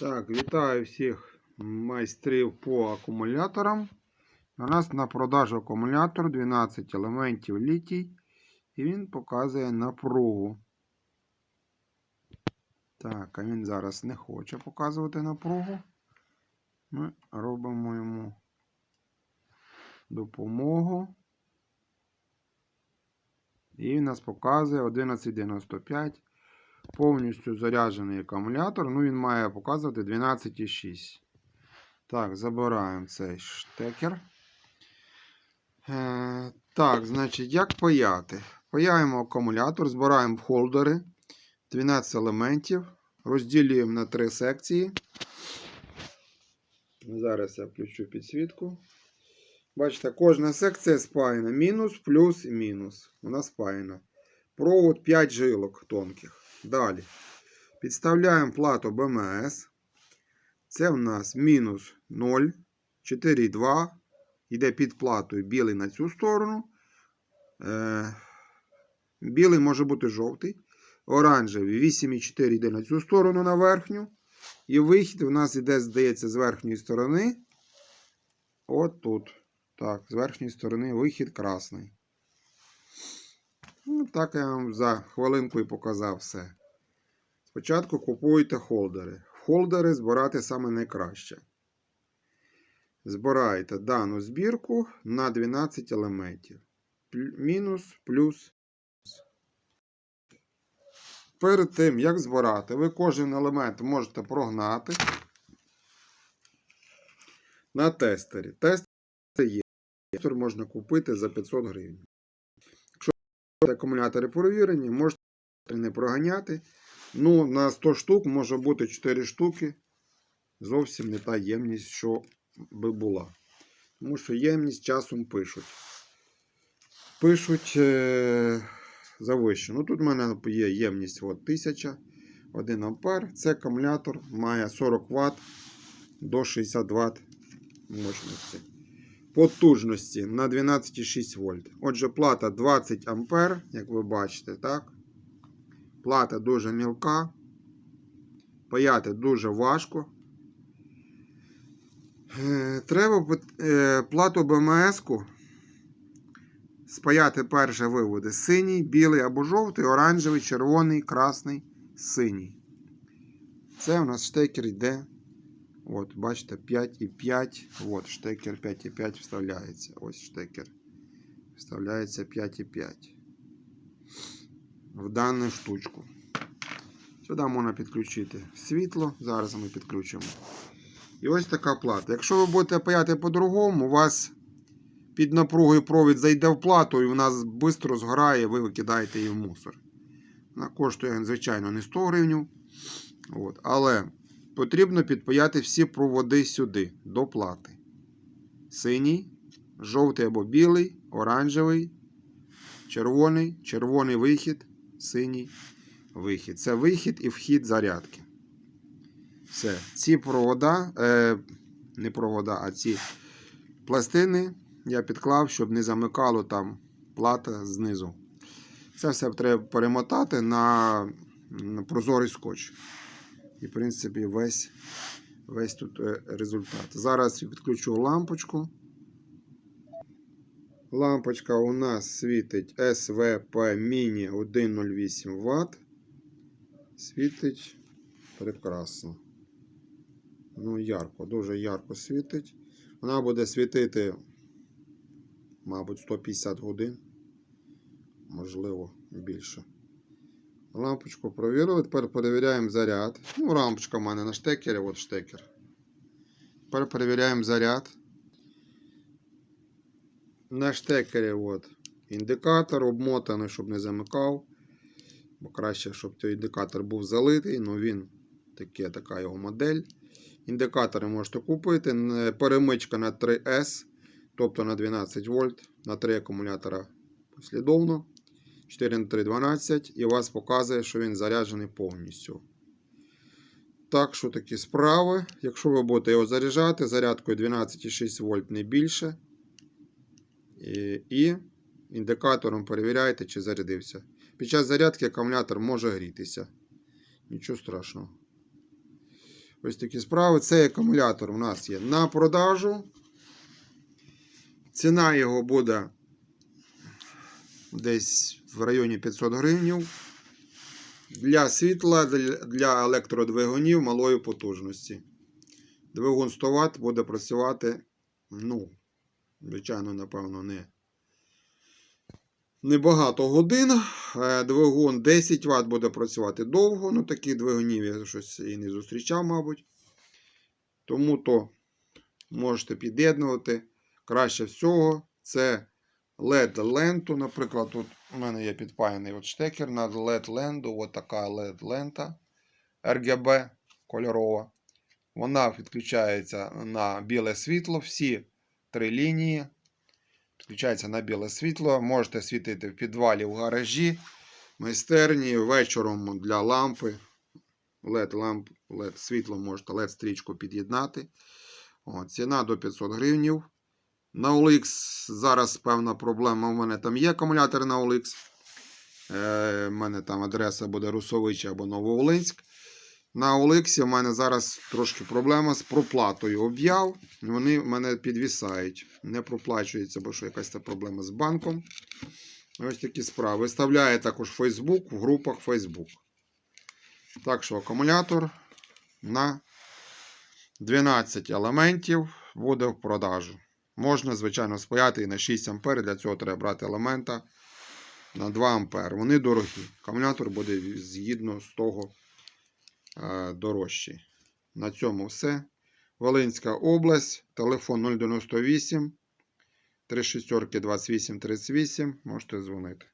Так, вітаю всіх майстрів по акумуляторам. У нас на продажу акумулятор 12 елементів літій. І він показує напругу. Так, а він зараз не хоче показувати напругу. Ми робимо йому допомогу. І він нас показує 1195 повністю заряджений акумулятор. Ну, він має показувати 12,6. Так, забираємо цей штекер. Е, так, значить, як паяти? Паяємо акумулятор, збираємо холдери 12 елементів, розділюємо на три секції. Зараз я включу підсвітку. Бачите, кожна секція спаяна. Мінус, плюс і мінус. Вона спаяна. Провод 5 жилок тонких. Далі. Підставляємо плату БМС. Це в нас мінус 0, 4,2. Йде під платою білий на цю сторону. Е, білий може бути жовтий. Оранжевий 8,4 йде на цю сторону на верхню. І вихід у нас йде, здається, з верхньої сторони. От тут. Так, з верхньої сторони вихід красний. Ну, так я вам за хвилинку і показав все. Спочатку купуйте холдери. Холдери збирати саме найкраще. Збираєте дану збірку на 12 елементів. Мінус, плюс. Перед тим, як збирати, ви кожен елемент можете прогнати на тестері. Тестер є. Тестер можна купити за 500 гривень. Акумулятори перевірені, можете не проганяти. Ну, на 100 штук може бути 4 штуки. Зовсім не та ємність, що би була. Тому що ємність часом пишуть. Пишуть е- завищено. Ну, тут в мене є ємність от, 1000 1 ампер. Це акумулятор має 40 Вт до 60 Вт мощності. Потужності на 12,6 вольт. Отже, плата 20 ампер, як ви бачите, так? Плата дуже мілка. Паяти дуже важко. Е, Треба е, плату БМС-ку спаяти перші виводи. Синій, білий або жовтий, оранжевий, червоний, красний, синій. Це у нас штекер йде. От, бачите, 5,5. От, штекер 5,5 вставляється. Ось штекер. Вставляється 5,5 в дану штучку. Сюди можна підключити світло. Зараз ми підключимо. І ось така плата. Якщо ви будете паяти по-другому, у вас під напругою провід зайде в плату і вона швидко згорає, ви викидаєте її в мусор. Вона коштує, звичайно, не 100 гривень. От. Але потрібно підпаяти всі проводи сюди, до плати. Синій, жовтий або білий, оранжевий, червоний, червоний вихід, синій вихід. Це вихід і вхід зарядки. Все. Ці провода, е, не провода, а ці пластини я підклав, щоб не замикало там плата знизу. Це все треба перемотати на, прозорий скотч. І, в принципі, весь, весь тут е, результат. Зараз я підключу лампочку. Лампочка у нас світить SVP Mini 108 Вт. Світить прекрасно. Ну, ярко, дуже ярко світить. Вона буде світити, мабуть, 150 годин. Можливо, більше. Лампочку провірили. Тепер перевіряємо заряд. Ну, лампочка в мене на штекері, от штекер. Тепер перевіряємо заряд. На штекері от індикатор обмотаний, щоб не замикав. Бо краще, щоб цей індикатор був залитий, ну він таке, така його модель. Індикатори можете купити. Перемичка на 3S, тобто на 12 вольт, на 3 акумулятора послідовно. 4 на 3 12 і вас показує, що він заряджений повністю. Так що такі справи. Якщо ви будете його заряджати, зарядкою 12,6 вольт не більше. І, і індикатором перевіряйте, чи зарядився. Під час зарядки акумулятор може грітися. Нічого страшного. Ось такі справи. Цей акумулятор у нас є на продажу. Ціна його буде десь в районі 500 гривень. Для світла, для електродвигунів малої потужності. Двигун 100 Вт буде працювати, ну, звичайно, напевно, не. Небагато годин. Е, Двигун 10 Вт буде працювати довго. Ну, таких двигунів я щось і не зустрічав, мабуть. Тому то можете під'єднувати. Краще всього це LED-ленту. Наприклад, тут у мене є підпаяний от штекер на LED-ленту. Ось така LED-лента RGB кольорова. Вона підключається на біле світло. Всі три лінії. Підключається на біле світло. Можете світити в підвалі, в гаражі, майстерні, вечором для лампи. LED ламп, LED світло можете LED стрічку під'єднати. Ціна до 500 гривень. На OLX зараз певна проблема. У мене там є акумулятор на OLX. Е, у мене там адреса буде Русович або Нововолинськ. На OLX у мене зараз трошки проблема з проплатою об'яв. Вони мене підвісають. Не проплачується, бо що якась проблема з банком. Ось такі справи. Виставляє також Facebook в групах Facebook. Так що акумулятор на 12 елементів буде в продажу. Можна, звичайно, спаяти і на 6 А. Для цього треба брати елемента на 2 А. Вони дорогі. Акумулятор буде згідно з того е, дорожчий. На цьому все. Волинська область. Телефон 098 36 28 38. Можете дзвонити.